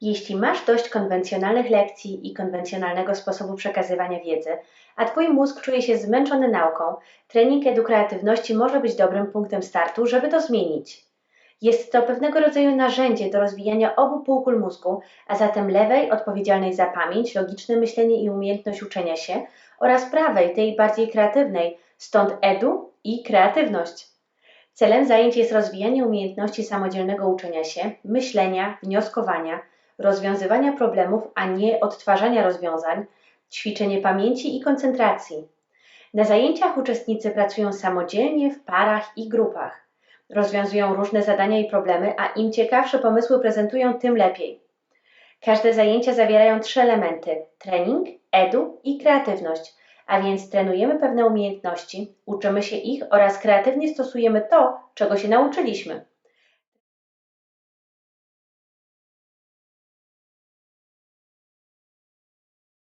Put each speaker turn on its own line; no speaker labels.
Jeśli masz dość konwencjonalnych lekcji i konwencjonalnego sposobu przekazywania wiedzy, a Twój mózg czuje się zmęczony nauką, trening edukreatywności może być dobrym punktem startu, żeby to zmienić. Jest to pewnego rodzaju narzędzie do rozwijania obu półkul mózgu, a zatem lewej odpowiedzialnej za pamięć, logiczne myślenie i umiejętność uczenia się oraz prawej, tej bardziej kreatywnej, stąd edu i kreatywność. Celem zajęć jest rozwijanie umiejętności samodzielnego uczenia się, myślenia, wnioskowania, rozwiązywania problemów, a nie odtwarzania rozwiązań, ćwiczenie pamięci i koncentracji. Na zajęciach uczestnicy pracują samodzielnie, w parach i grupach. Rozwiązują różne zadania i problemy, a im ciekawsze pomysły prezentują, tym lepiej. Każde zajęcia zawierają trzy elementy: trening, edu i kreatywność, a więc trenujemy pewne umiejętności, uczymy się ich oraz kreatywnie stosujemy to, czego się nauczyliśmy.